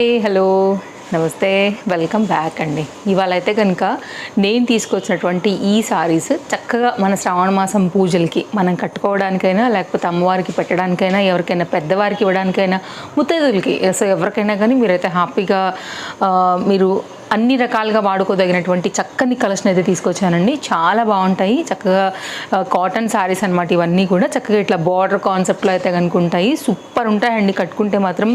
Hello నమస్తే. Welcome back అండి. ఇవాళ అయితే కనుక నేను తీసుకొచ్చినటువంటి ఈ సారీస్ చక్కగా మన శ్రావణ మాసం పూజలకి మనం కట్టుకోవడానికైనా లేకపోతే అమ్మవారికి పెట్టడానికైనా ఎవరికైనా పెద్దవారికి ఇవ్వడానికైనా ముత్తైదులకి సో ఎవరికైనా కానీ మీరైతే హ్యాపీగా మీరు అన్ని రకాలుగా వాడుకోదగినటువంటి చక్కని కలెక్షన్ అయితే తీసుకొచ్చానండి. చాలా బాగుంటాయి. చక్కగా కాటన్ శారీస్ అనమాట ఇవన్నీ కూడా. చక్కగా ఇట్లా బార్డర్ కాన్సెప్ట్లో అయితే కనుకుంటాయి సూపర్ ఉంటాయండి. కట్టుకుంటే మాత్రం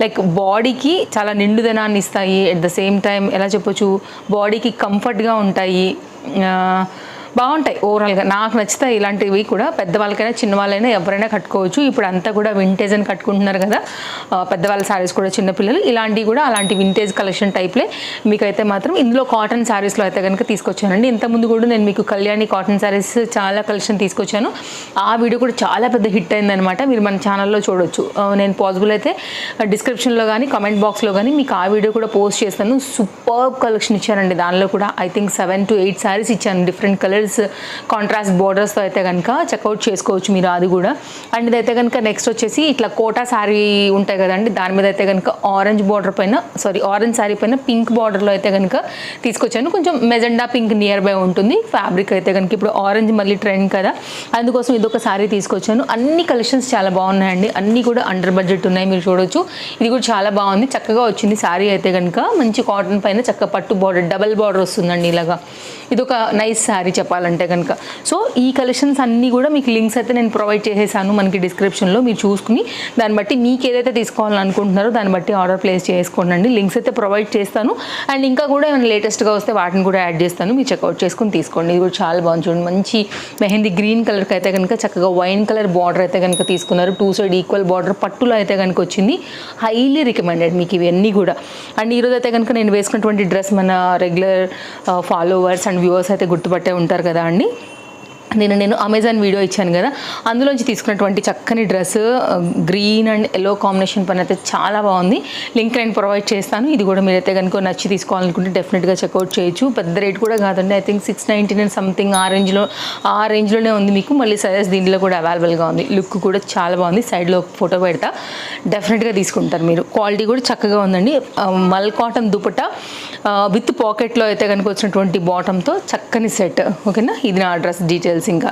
లైక్ బాడీకి చాలా నిండుదనాన్ని ఇస్తాయి. అట్ ద సేమ్ టైం ఎలా చెప్పొచ్చు? బాడీకి కంఫర్ట్గా ఉంటాయి. బాగుంటాయి. ఓవరాల్గా నాకు నచ్చుతాయి ఇలాంటివి కూడా పెద్దవాళ్ళకైనా చిన్నవాళ్ళైనా ఎవరైనా కట్టుకోవచ్చు. ఇప్పుడు అంతా కూడా వింటేజ్ అని కట్టుకుంటున్నారు కదా పెద్దవాళ్ళ శారీస్ కూడా చిన్నపిల్లలు ఇలాంటివి కూడా అలాంటి వింటేజ్ కలెక్షన్ టైప్లే మీకైతే మాత్రం ఇందులో కాటన్ శారీస్లో అయితే కనుక తీసుకొచ్చానండి. ఇంతకుముందు కూడా నేను మీకు కళ్యాణి కాటన్ శారీస్ చాలా కలెక్షన్ తీసుకొచ్చాను. ఆ వీడియో కూడా చాలా పెద్ద హిట్ అయిందనమాట మీరు మన ఛానల్లో చూడొచ్చు. నేను పాసిబుల్ అయితే డిస్క్రిప్షన్లో కానీ కామెంట్ బాక్స్లో కానీ మీకు ఆ వీడియో కూడా పోస్ట్ చేస్తాను. సూపర్ కలెక్షన్ ఇచ్చానండి దానిలో కూడా I think seven to eight sarees ఇచ్చాను. డిఫరెంట్ కలర్స్ కాంట్రాస్ట్ బోర్డర్స్తో అయితే కనుక చెక్అవుట్ చేసుకోవచ్చు మీరు అది కూడా. అండ్ ఇదైతే కనుక నెక్స్ట్ వచ్చేసి ఇట్లా కోటా శారీ ఉంటాయి కదండి దాని మీద అయితే కనుక ఆరెంజ్ బార్డర్ పైన సారీ ఆరెంజ్ శారీ పైన పింక్ బార్డర్లో అయితే కనుక తీసుకొచ్చాను. కొంచెం మెజెండా పింక్ నియర్ బై ఉంటుంది. ఫ్యాబ్రిక్ అయితే కనుక ఇప్పుడు ఆరెంజ్ మళ్ళీ ట్రెండ్ కదా. అందుకోసం ఇదొక శారీ తీసుకొచ్చాను. అన్ని కలెక్షన్స్ చాలా బాగున్నాయండి. అన్నీ కూడా అండర్ బడ్జెట్ ఉన్నాయి మీరు చూడొచ్చు. ఇది కూడా చాలా బాగుంది. చక్కగా వచ్చింది శారీ అయితే కనుక మంచి కాటన్ పైన చక్క పట్టు బార్డర్ డబల్ బార్డర్ వస్తుందండి ఇలాగా. ఇది ఒక నైస్ శారీ చెప్పాలంటే కనుక సో ఈ కలెక్షన్స్ అన్నీ కూడా మీకు లింక్స్ అయితే నేను ప్రొవైడ్ చేసేసాను మనకి డిస్క్రిప్షన్లో మీరు చూసుకుని దాన్ని బట్టి మీకు ఏదైతే తీసుకోవాలనుకుంటున్నారో దాన్ని బట్టి ఆర్డర్ ప్లేస్ చేసుకోండి లింక్స్ అయితే ప్రొవైడ్ చేస్తాను. అండ్ ఇంకా కూడా ఏమైనా లేటెస్ట్గా వస్తే వాటిని కూడా యాడ్ చేస్తాను. మీరు చెక్అవుట్ చేసుకుని తీసుకోండి. ఇది కూడా చాలా బాగుంది చూడండి. మంచి మెహందీ గ్రీన్ కలర్కి అయితే కనుక చక్కగా వైన్ కలర్ బార్డర్ అయితే కనుక తీసుకున్నారు. టూ సైడ్ ఈక్వల్ బార్డర్ పట్టులో అయితే కనుక వచ్చింది. హైలీ రికమెండెడ్ మీకు ఇవన్నీ కూడా. అండ్ ఈరోజు అయితే కనుక నేను వేసుకున్నటువంటి డ్రెస్ మన రెగ్యులర్ ఫాలోవర్స్ అండ్ వ్యూవర్స్ అయితే గుర్తుపట్టే ఉంటారు కదా అండి? నేను నేను అమెజాన్ వీడియో ఇచ్చాను కదా. అందులోంచి తీసుకున్నటువంటి చక్కని dress green and yellow combination పని అయితే చాలా బాగుంది. లింక్ నేను ప్రొవైడ్ చేస్తాను. ఇది కూడా మీరైతే కనుక నచ్చి తీసుకోవాలనుకుంటే డెఫినెట్గా చెక్అవుట్ చేయొచ్చు. పెద్ద రేట్ కూడా కాదండి. I think six ninety nine something ఆ రేంజ్లో ఆ రేంజ్లోనే ఉంది మీకు. మళ్ళీ సైజెస్ దీంట్లో కూడా అవైలబుల్గా ఉంది. లుక్ కూడా చాలా బాగుంది. సైడ్లో ఫోటో పెడతా. డెఫినెట్గా తీసుకుంటారు మీరు. క్వాలిటీ కూడా చక్కగా ఉందండి. Um, మల్ కాటన్ దుపట్టా. విత్ పాకెట్లో అయితే కనుక వచ్చినటువంటి బాటంతో చక్కని సెట్. ఓకేనా? ఇది నా డ్రెస్ డీటెయిల్స్ ఇంకా.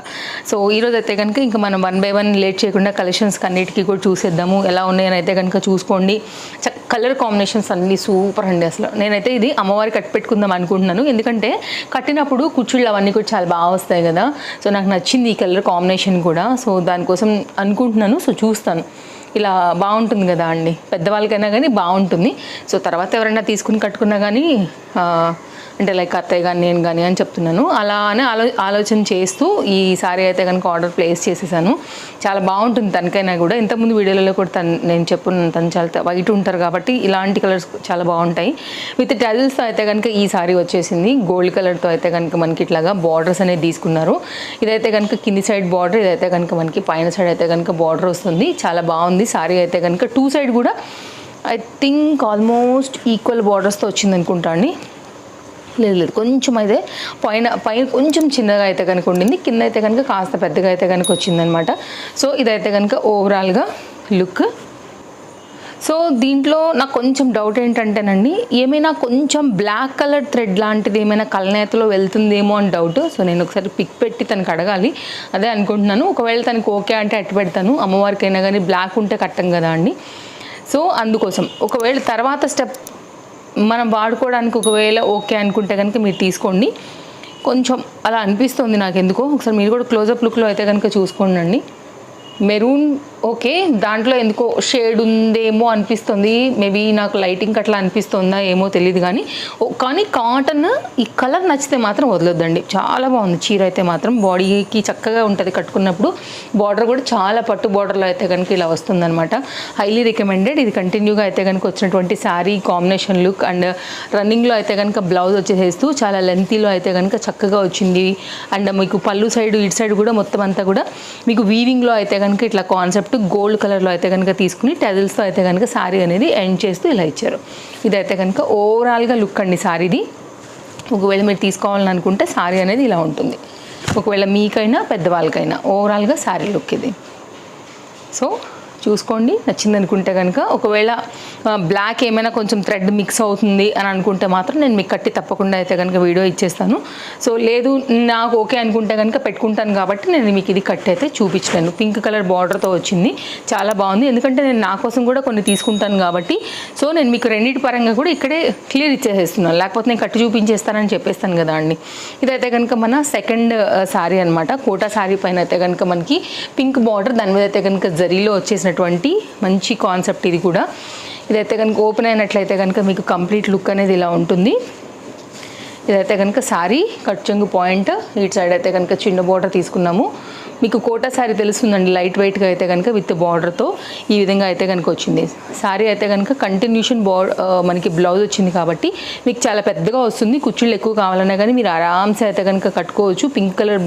సో ఈరోజు అయితే కనుక ఇంకా మనం వన్ బై వన్ లేట్ చేయకుండా కలెక్షన్స్ అన్నిటికీ కూడా చూసేద్దాము. ఎలా ఉన్నాయని అయితే కనుక చూసుకోండి. కలర్ కాంబినేషన్స్ అన్నీ సూపర్ అండి అసలు. నేనైతే ఇది అమ్మవారి కట్ పెట్టుకుందాం అనుకుంటున్నాను. ఎందుకంటే కట్టినప్పుడు కుచ్చుళ్ళు అవన్నీ కూడా చాలా బాగా వస్తాయి కదా. సో నాకు నచ్చింది ఈ కలర్ కాంబినేషన్ కూడా. సో దానికోసం అనుకుంటున్నాను. సో చూస్తాను. ఇలా బాగుంటుంది కదా అండి. పెద్దవాళ్ళకైనా కానీ బాగుంటుంది. సో తర్వాత ఎవరైనా తీసుకుని కట్టుకున్నా కానీ అంటే లైక్ అత్తయ్య కానీ నేను కానీ అని చెప్తున్నాను. అలా అని ఆలో ఆలోచన చేస్తూ ఈ సారీ అయితే కనుక ఆర్డర్ ప్లేస్ చేసేసాను. చాలా బాగుంటుంది తనకైనా కూడా. ఇంతకుముందు వీడియోలలో కూడా తను నేను చెప్పున్నాను తను చాలా వైట్ ఉంటారు కాబట్టి ఇలాంటి కలర్స్ చాలా బాగుంటాయి. విత్ టెల్స్తో అయితే కనుక ఈ సారీ వచ్చేసింది. గోల్డ్ కలర్తో అయితే కనుక మనకి ఇట్లాగా బార్డర్స్ అనేది తీసుకున్నారు. ఇదైతే కనుక కింది సైడ్ బార్డర్ ఇదైతే కనుక మనకి పైన సైడ్ అయితే కనుక బార్డర్ వస్తుంది. చాలా బాగుంది. సారీ అయితే కనుక టూ సైడ్ కూడా ఐ థింక్ ఆల్మోస్ట్ ఈక్వల్ బార్డర్స్తో వచ్చింది అనుకుంటా అండి. లేదు లేదు. కొంచెం అయితే పైన పైన కొంచెం చిన్నగా అయితే కనుక ఉండింది. కింద అయితే కనుక కాస్త పెద్దగా అయితే కనుక వచ్చిందనమాట సో ఇదైతే కనుక ఓవరాల్గా లుక్. సో దీంట్లో నాకు కొంచెం డౌట్ ఏంటంటేనండి ఏమైనా కొంచెం బ్లాక్ కలర్ థ్రెడ్ లాంటిది ఏమైనా కలనేతలో వెళ్తుందేమో అని డౌట్ సో నేను ఒకసారి పిక్ పెట్టి తనకు అడగాలి. అదే అనుకుంటున్నాను. ఒకవేళ తనకు ఓకే అంటే అట్టు పెడతాను. అమ్మవారికైనా కానీ బ్లాక్ ఉంటే కట్టం కదా అండి. సో అందుకోసం. ఒకవేళ తర్వాత స్టెప్ మనం వాడుకోవడానికి ఒకవేళ ఓకే అనుకుంటే కనుక మీరు తీసుకోండి. కొంచెం అలా అనిపిస్తుంది నాకు ఎందుకో ఒకసారి మీరు కూడా క్లోజప్ లుక్లో అయితే కనుక చూసుకోండి మెరూన్ ఓకే దాంట్లో ఎందుకో షేడ్ ఉందేమో అనిపిస్తుంది. మేబీ నాకు లైటింగ్ అట్లా అనిపిస్తుందా ఏమో తెలియదు కానీ ఓ- కానీ కాటన్ ఈ కలర్ నచ్చితే మాత్రం వదలొద్దండి. చాలా బాగుంది. చీర అయితే మాత్రం బాడీకి చక్కగా ఉంటుంది కట్టుకున్నప్పుడు. బార్డర్ కూడా చాలా పట్టు బార్డర్లో అయితే కనుక ఇలా వస్తుందన్నమాట. హైలీ రికమెండెడ్ ఇది కంటిన్యూగా అయితే కనుక వచ్చినటువంటి శారీ కాంబినేషన్ లుక్ అండ్ రన్నింగ్లో అయితే కనుక బ్లౌజ్ వచ్చేసేస్తూ చాలా లెంతీలో అయితే కనుక చక్కగా వచ్చింది. అండ్ మీకు పళ్ళు సైడ్ ఇటు సైడ్ కూడా మొత్తం అంతా కూడా మీకు వీవింగ్లో అయితే కనుక ఇట్లా కాన్సెప్ట్ గోల్డ్ కలర్లో అయితే కనుక తీసుకుని టెజల్స్తో అయితే కనుక శారీ అనేది ఎండ్ చేస్తూ ఇలా ఇచ్చారు. ఇదైతే కనుక ఓవరాల్గా లుక్ అండి శారీది ఒకవేళ మీరు తీసుకోవాలని అనుకుంటే శారీ అనేది ఇలా ఉంటుంది. ఒకవేళ మీకైనా పెద్దవాళ్ళకైనా ఓవరాల్గా శారీ లుక్ ఇది. సో చూసుకోండి నచ్చింది అనుకుంటే కనుక ఒకవేళ బ్లాక్ ఏమైనా కొంచెం థ్రెడ్ మిక్స్ అవుతుంది అని అనుకుంటే మాత్రం నేను మీకు కట్టి తప్పకుండా అయితే కనుక వీడియో ఇచ్చేస్తాను. సో లేదు నాకు ఓకే అనుకుంటే కనుక పెట్టుకుంటాను కాబట్టి నేను మీకు ఇది కట్ అయితే చూపించలేను. పింక్ కలర్ బార్డర్తో వచ్చింది. చాలా బాగుంది. ఎందుకంటే నేను నా కోసం కూడా కొన్ని తీసుకుంటాను కాబట్టి. సో నేను మీకు రెండింటి పరంగా కూడా ఇక్కడే క్లియర్ ఇచ్చేసేస్తున్నాను. లేకపోతే నేను కట్టి చూపించేస్తానని చెప్పేస్తాను కదా అండి. ఇదైతే కనుక మన సెకండ్ శారీ అనమాట కోటా శారీ పైన అయితే కనుక మనకి పింక్ బార్డర్ దాని మీద అయితే కనుక జరీలో వచ్చేసినటువంటి మంచి కాన్సెప్ట్ ఇది కూడా. ఇదైతే కనుక ఓపెన్ అయినట్లయితే కనుక మీకు కంప్లీట్ లుక్ అనేది ఇలా ఉంటుంది. ఇదైతే కనుక శారీ కట్ చెంగు పాయింట్ ఇటు సైడ్ అయితే కనుక చిన్న బోర్డర్ తీసుకున్నాము. మీకు కోటా శారీ తెలుస్తుందండి లైట్ వెయిట్గా అయితే కనుక విత్ బార్డర్తో ఈ విధంగా అయితే కనుక వచ్చింది. శారీ అయితే కనుక కంటిన్యూషన్ బార్ మనకి బ్లౌజ్ వచ్చింది కాబట్టి మీకు చాలా పెద్దగా వస్తుంది. కుచ్చుళ్ళు ఎక్కువ కావాలన్నా కానీ మీరు ఆరామ్సే అయితే కనుక కట్టుకోవచ్చు. పింక్ కలర్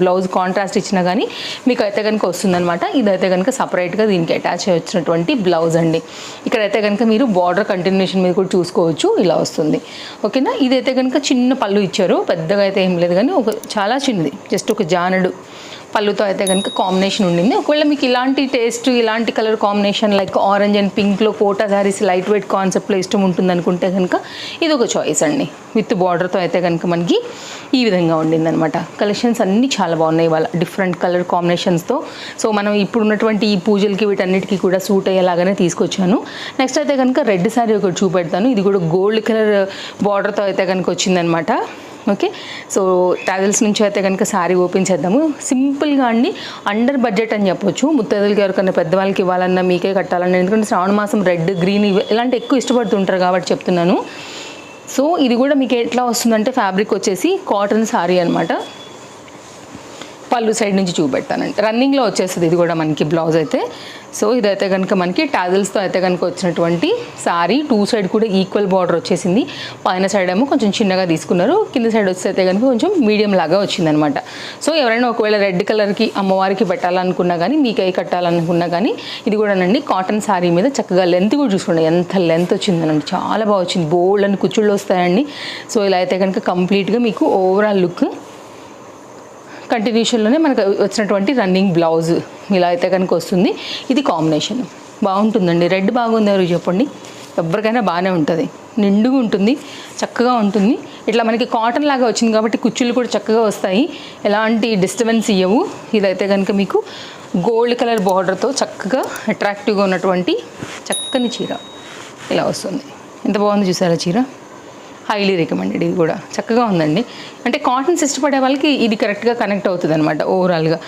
బ్లౌజ్ కాంట్రాస్ట్ ఇచ్చినా కానీ మీకు అయితే కనుక వస్తుందన్నమాట. ఇదైతే కనుక సపరేట్గా దీనికి అటాచ్ వచ్చినటువంటి బ్లౌజ్ అండి. ఇక్కడైతే కనుక మీరు బార్డర్ కంటిన్యూషన్ మీద కూడా చూసుకోవచ్చు. ఇలా వస్తుంది. ఓకేనా? ఇదైతే కనుక చిన్న పళ్ళు ఇచ్చారు. పెద్దగా అయితే ఏం లేదు కానీ ఒక చాలా చిన్నది. జస్ట్ ఒక జానడు. పళ్ళుతో అయితే కనుక కాంబినేషన్ ఉండింది. ఒకవేళ మీకు ఇలాంటి టేస్ట్ ఇలాంటి colour combination like orange and పింక్లో Kota saris light weight కాన్సెప్ట్లో ఇష్టం ఉంటుంది అనుకుంటే కనుక ఇది ఒక చాయిస్ అండి విత్ బార్డర్తో అయితే కనుక మనకి ఈ విధంగా ఉండింది అనమాట కలెక్షన్స్ అన్నీ చాలా బాగున్నాయి వాళ్ళ డిఫరెంట్ కలర్ కాంబినేషన్స్తో సో మనం ఇప్పుడు ఉన్నటువంటి ఈ పూజలకి వీటన్నిటికీ కూడా సూట్ అయ్యేలాగానే తీసుకొచ్చాను. నెక్స్ట్ అయితే కనుక రెడ్ శారీ ఒకటి చూపెడతాను. ఇది కూడా గోల్డ్ కలర్ బార్డర్తో అయితే కనుక వచ్చిందనమాట ఓకే? సో ట్రావెల్స్ నుంచి అయితే కనుక శారీ ఓపెన్ చేద్దాము. సింపుల్గా అండి అండర్ బడ్జెట్ అని చెప్పొచ్చు. ముత్తైదులకి ఎవరికైనా పెద్దవాళ్ళకి ఇవ్వాలన్నా మీకే కట్టాలన్నా ఎందుకంటే శ్రావణ మాసం రెడ్ గ్రీన్ ఇవి ఇలాంటి ఎక్కువ ఇష్టపడుతుంటారు కాబట్టి చెప్తున్నాను. సో ఇది కూడా మీకు ఎట్లా వస్తుందంటే ఫ్యాబ్రిక్ వచ్చేసి కాటన్ శారీ అనమాట పళ్ళు సైడ్ నుంచి చూపెడతానండి. రన్నింగ్లో వచ్చేస్తుంది ఇది కూడా మనకి బ్లౌజ్ అయితే. సో ఇదైతే కనుక మనకి టాజిల్స్తో అయితే కనుక వచ్చినటువంటి సారీ. టూ సైడ్ కూడా ఈక్వల్ బార్డర్ వచ్చేసింది. పైన సైడ్ ఏమో కొంచెం చిన్నగా తీసుకున్నారు. కింద సైడ్ వచ్చి అయితే కనుక కొంచెం మీడియం లాగా వచ్చిందనమాట. సో ఎవరైనా ఒకవేళ రెడ్ కలర్కి అమ్మవారికి పెట్టాలనుకున్నా కానీ మీకు కట్టాలనుకున్నా కానీ ఇది కూడానండి కాటన్ సారీ మీద చక్కగా లెంత్ కూడా చూసుకోండి. ఎంత లెంత్ వచ్చిందనండి. చాలా బాగా వచ్చింది. బోల్డ్ అని కుచ్చుళ్ళు వస్తాయండి. సో ఇలా అయితే కనుక కంప్లీట్గా మీకు ఓవరాల్ లుక్ కంటిన్యూషన్లోనే మనకు వచ్చినటువంటి రన్నింగ్ బ్లౌజ్ ఇలా అయితే కనుక వస్తుంది. ఇది కాంబినేషన్ బాగుంటుందండి. రెడ్ బాగుంది ఎవరు చెప్పండి? ఎవరికైనా బాగానే ఉంటుంది. నిండుగా ఉంటుంది. చక్కగా ఉంటుంది. ఇట్లా మనకి కాటన్ లాగా వచ్చింది కాబట్టి కుచ్చులు కూడా చక్కగా వస్తాయి. ఎలాంటి డిస్టర్బెన్స్ ఇవ్వవు ఇదైతే కనుక మీకు గోల్డ్ కలర్ బార్డర్తో చక్కగా అట్రాక్టివ్గా ఉన్నటువంటి చక్కని చీర ఇలా వస్తుంది. ఎంత బాగుంది చూసారా చీర? హైలీ రికమెండెడ్ ఇది కూడా చక్కగా ఉందండి. అంటే కాటన్స్ ఇష్టపడే వాళ్ళకి ఇది కరెక్ట్గా కనెక్ట్ అవుతుంది అనమాట ఓవరాల్గా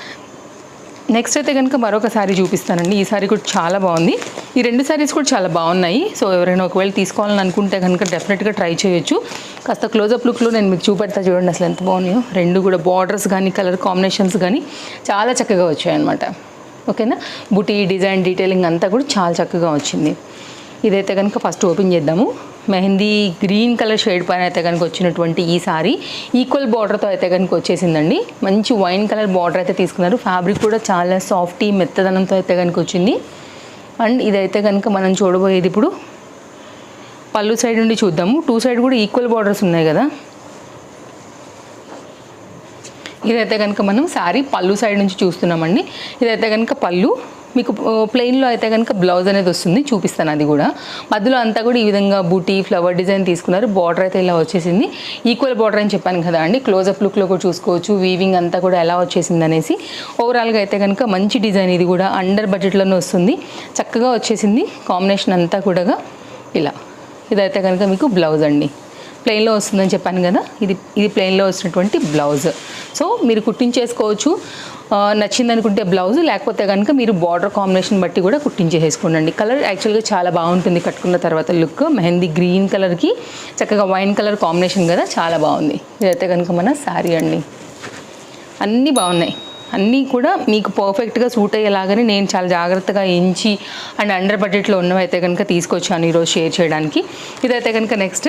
నెక్స్ట్ అయితే కనుక మరొక శారీ చూపిస్తానండి. ఈ శారీ కూడా చాలా బాగుంది. ఈ రెండు శారీస్ కూడా చాలా బాగున్నాయి. సో ఎవరైనా ఒకవేళ తీసుకోవాలని అనుకుంటే కనుక డెఫినెట్గా ట్రై చేయొచ్చు. కాస్త క్లోజప్ లుక్లో నేను మీకు చూపెడతా చూడండి అసలు ఎంత బాగున్నాయో. రెండు కూడా బార్డర్స్ కానీ కలర్ కాంబినేషన్స్ కానీ చాలా చక్కగా వచ్చాయన్నమాట. ఓకేనా బుటీ డిజైన్ డీటెయిలింగ్ అంతా కూడా చాలా చక్కగా వచ్చింది. ఇదైతే కనుక ఫస్ట్ ఓపెన్ చేద్దాము. మెహందీ గ్రీన్ కలర్ షేడ్ పైన అయితే కనుక వచ్చినటువంటి ఈ సారీ ఈక్వల్ బార్డర్తో అయితే కనుక వచ్చేసిందండి. మంచి వైన్ కలర్ బార్డర్ అయితే తీసుకున్నారు. ఫ్యాబ్రిక్ కూడా చాలా సాఫ్టీ మెత్తదనంతో అయితే కనుక వచ్చింది. అండ్ ఇదైతే కనుక మనం చూడబోయేది ఇప్పుడు పళ్ళు సైడ్ నుండి చూద్దాము. టూ సైడ్ కూడా ఈక్వల్ బార్డర్స్ ఉన్నాయి కదా. ఇదైతే కనుక మనం శారీ పళ్ళు సైడ్ నుంచి చూస్తున్నామండి. ఇదైతే కనుక పళ్ళు మీకు ప్లెయిన్లో అయితే కనుక బ్లౌజ్ అనేది వస్తుంది చూపిస్తాను అది కూడా. మధ్యలో అంతా కూడా ఈ విధంగా బూటీ ఫ్లవర్ డిజైన్ తీసుకున్నారు. బార్డర్ అయితే ఇలా వచ్చేసింది. ఈక్వల్ బార్డర్ అని చెప్పాను కదా అండి. క్లోజప్ లుక్లో కూడా చూసుకోవచ్చు. వీవింగ్ అంతా కూడా ఎలా వచ్చేసింది అనేసి. ఓవరాల్గా అయితే కనుక మంచి డిజైన్ ఇది కూడా. అండర్ బడ్జెట్లోనే వస్తుంది. చక్కగా వచ్చేసింది. కాంబినేషన్ అంతా కూడా ఇలా. ఇదైతే కనుక మీకు బ్లౌజ్ అండి. ప్లెయిన్లో వస్తుందని చెప్పాను కదా ఇది ఇది ప్లెయిన్లో వచ్చినటువంటి బ్లౌజ్ సో మీరు కుట్టించేసుకోవచ్చు. నచ్చిందనుకుంటే నచ్చింది అనుకుంటే బ్లౌజ్ లేకపోతే కనుక మీరు బార్డర్ కాంబినేషన్ బట్టి కూడా కుట్టించేసుకోండి కలర్ యాక్చువల్గా చాలా బాగుంటుంది కట్టుకున్న తర్వాత లుక్ మెహందీ గ్రీన్ కలర్కి చక్కగా వైన్ కలర్ కాంబినేషన్ కదా చాలా బాగుంది. ఇదైతే కనుక మన శారీ అండి. అన్నీ బాగున్నాయి. అన్నీ కూడా మీకు పర్ఫెక్ట్గా సూట్ అయ్యేలాగానే నేను చాలా జాగ్రత్తగా ఎంచి అండ్ అండర్ బడ్జెట్లో ఉన్నవైతే కనుక తీసుకొచ్చాను ఈరోజు షేర్ చేయడానికి. ఇదైతే కనుక నెక్స్ట్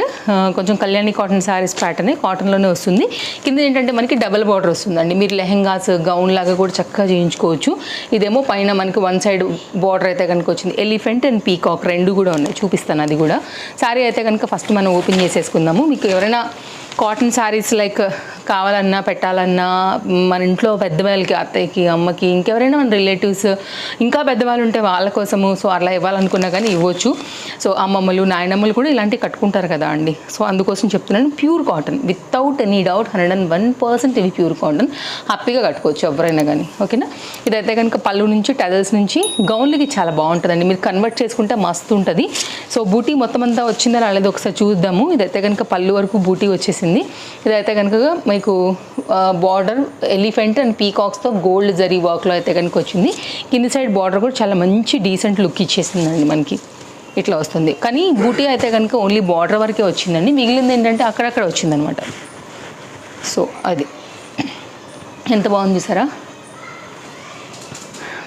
కొంచెం కళ్యాణి కాటన్ శారీస్ ప్యాటర్న్ కాటన్లోనే వస్తుంది. కింద ఏంటంటే మనకి డబల్ బార్డర్ వస్తుందండి. మీరు లెహెంగాస్ గౌన్ లాగా కూడా చక్కగా చేయించుకోవచ్చు. ఇదేమో పైన మనకి వన్ సైడ్ బార్డర్ అయితే కనుక వచ్చింది. ఎలిఫెంట్ అండ్ పీకాక్ రెండు కూడా ఉన్నాయి. చూపిస్తాను అది కూడా. శారీ అయితే కనుక ఫస్ట్ మనం ఓపెన్ చేసేసుకుందాము. మీకు ఎవరైనా కాటన్ శారీస్ లైక్ కావాలన్నా పెట్టాలన్నా మన ఇంట్లో పెద్దవాళ్ళకి అత్తయ్యకి అమ్మకి ఇంకెవరైనా మన రిలేటివ్స్ ఇంకా పెద్దవాళ్ళు ఉంటే వాళ్ళ కోసము సో అలా ఇవ్వాలనుకున్నా కానీ ఇవ్వచ్చు. సో అమ్మమ్మలు నాయనమ్మలు కూడా ఇలాంటివి కట్టుకుంటారు కదా అండి. సో అందుకోసం చెప్తున్నాను pure cotton without any doubt hundred and one percent ఇవి ప్యూర్ కాటన్. హ్యాపీగా కట్టుకోవచ్చు ఎవరైనా కానీ ఓకేనా? ఇదైతే కనుక పళ్ళు నుంచి టెదల్స్ నుంచి గౌన్లకి చాలా బాగుంటుందండి. మీరు కన్వర్ట్ చేసుకుంటే మస్తు ఉంటుంది. సో బూటీ మొత్తం అంతా వచ్చిందా రాలేదు ఒకసారి చూద్దాము. ఇదైతే కనుక పళ్ళు వరకు బూటీ వచ్చేసింది. ఇదైతే కనుక మీకు బార్డర్ ఎలిఫెంట్ అండ్ పీకాక్స్తో గోల్డ్ జరీ వర్క్లో అయితే కనుక వచ్చింది. కింది సైడ్ బార్డర్ కూడా చాలా మంచి డీసెంట్ లుక్ ఇచ్చేసిందండి మనకి. ఇట్లా వస్తుంది. కానీ బూటీ అయితే కనుక ఓన్లీ బార్డర్ వరకే వచ్చిందండి. మిగిలింది ఏంటంటే అక్కడక్కడ వచ్చిందనమాట సో అది. ఎంత బాగుంది చూసారా?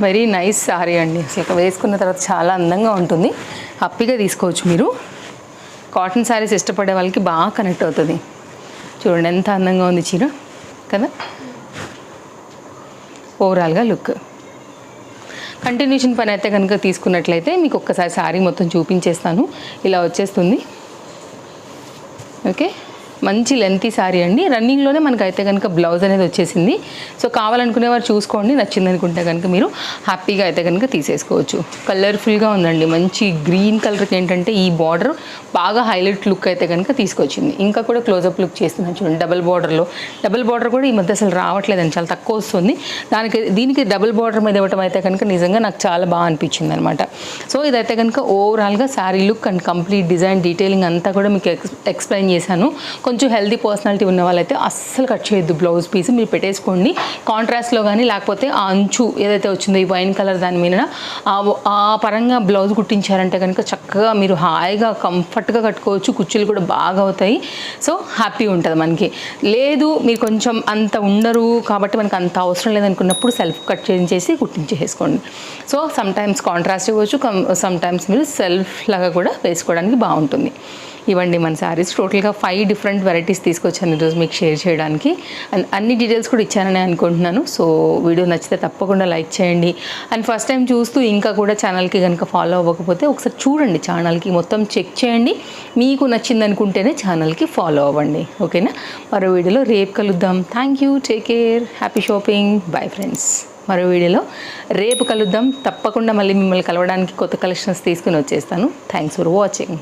వెరీ నైస్ సారీ అండి. అసలు వేసుకున్న తర్వాత చాలా అందంగా ఉంటుంది. హ్యాపీగా తీసుకోవచ్చు మీరు. కాటన్ శారీస్ ఇష్టపడే వాళ్ళకి బాగా కనెక్ట్ అవుతుంది. చూడండి ఎంత అందంగా ఉంది చీర. కదా? ఓవరాల్గా లుక్ కంటిన్యూషన్ పని అయితే కనుక తీసుకున్నట్లయితే మీకు ఒక్కసారి శారీ మొత్తం చూపించేస్తాను. ఇలా వచ్చేస్తుంది. ఓకే మంచి లెంతీ శారీ అండి. రన్నింగ్లోనే మనకు అయితే కనుక బ్లౌజ్ అనేది వచ్చేసింది. సో కావాలనుకునే వారు చూసుకోండి. నచ్చింది అనుకుంటే కనుక మీరు హ్యాపీగా అయితే కనుక తీసేసుకోవచ్చు. కలర్ఫుల్గా ఉందండి. మంచి గ్రీన్ కలర్కి ఏంటంటే ఈ బార్డర్ బాగా హైలైట్ లుక్ అయితే కనుక తీసుకొచ్చింది. ఇంకా కూడా క్లోజప్ లుక్ చేస్తున్నాను చూడండి. డబుల్ బార్డర్లో డబుల్ బార్డర్ కూడా ఈ మధ్య అసలు రావట్లేదండి. చాలా తక్కువ వస్తుంది. దానికి దీనికి డబుల్ బార్డర్ మీద ఇవ్వటం అయితే కనుక నిజంగా నాకు చాలా బాగా అనిపించింది అనమాట సో ఇదైతే కనుక ఓవరాల్గా saree look and complete design detailing అంతా కూడా మీకు ఎక్స్ ఎక్స్ప్లెయిన్ చేశాను. కొంచెం హెల్దీ పర్సనాలిటీ ఉన్న వాళ్ళైతే అస్సలు కట్ చేయొద్దు బ్లౌజ్ పీస్ మీరు పెట్టేసుకోండి. కాంట్రాస్ట్లో కానీ లేకపోతే ఆ అంచు ఏదైతే వచ్చిందో ఈ వైన్ కలర్ దాని మీద ఆ పరంగా బ్లౌజ్ కుట్టించారంటే కనుక చక్కగా మీరు హాయిగా కంఫర్ట్గా కట్టుకోవచ్చు. కుర్చీలు కూడా బాగా అవుతాయి. సో హ్యాపీ ఉంటుంది మనకి. లేదు మీరు కొంచెం అంత ఉండరు కాబట్టి మనకు అంత అవసరం లేదనుకున్నప్పుడు సెల్ఫ్ కట్ చేయించేసి కుట్టించేసుకోండి. సో సమ్టైమ్స్ కాంట్రాస్ట్ ఇవ్వచ్చు. సమ్టైమ్స్ మీరు సెల్ఫ్ లాగా కూడా వేసుకోవడానికి బాగుంటుంది. ఇవ్వండి మన శారీస్ టోటల్గా ఫైవ్ డిఫరెంట్ వెరైటీస్ తీసుకొచ్చాను ఈరోజు మీకు షేర్ చేయడానికి. అండ్ అన్ని డీటెయిల్స్ కూడా ఇచ్చానని అనుకుంటున్నాను. సో వీడియో నచ్చితే తప్పకుండా లైక్ చేయండి. అండ్ ఫస్ట్ టైం చూస్తూ ఇంకా కూడా ఛానల్కి కనుక ఫాలో అవ్వకపోతే ఒకసారి చూడండి ఛానల్కి మొత్తం చెక్ చేయండి. మీకు నచ్చింది అనుకుంటేనే ఛానల్కి ఫాలో అవ్వండి ఓకేనా మరో వీడియోలో రేపు కలుద్దాం. Thank you take care happy shopping bye friends మరో వీడియోలో రేపు కలుద్దాం. తప్పకుండా మళ్ళీ మిమ్మల్ని కలవడానికి కొత్త కలెక్షన్స్ తీసుకుని వచ్చేస్తాను. Thanks for watching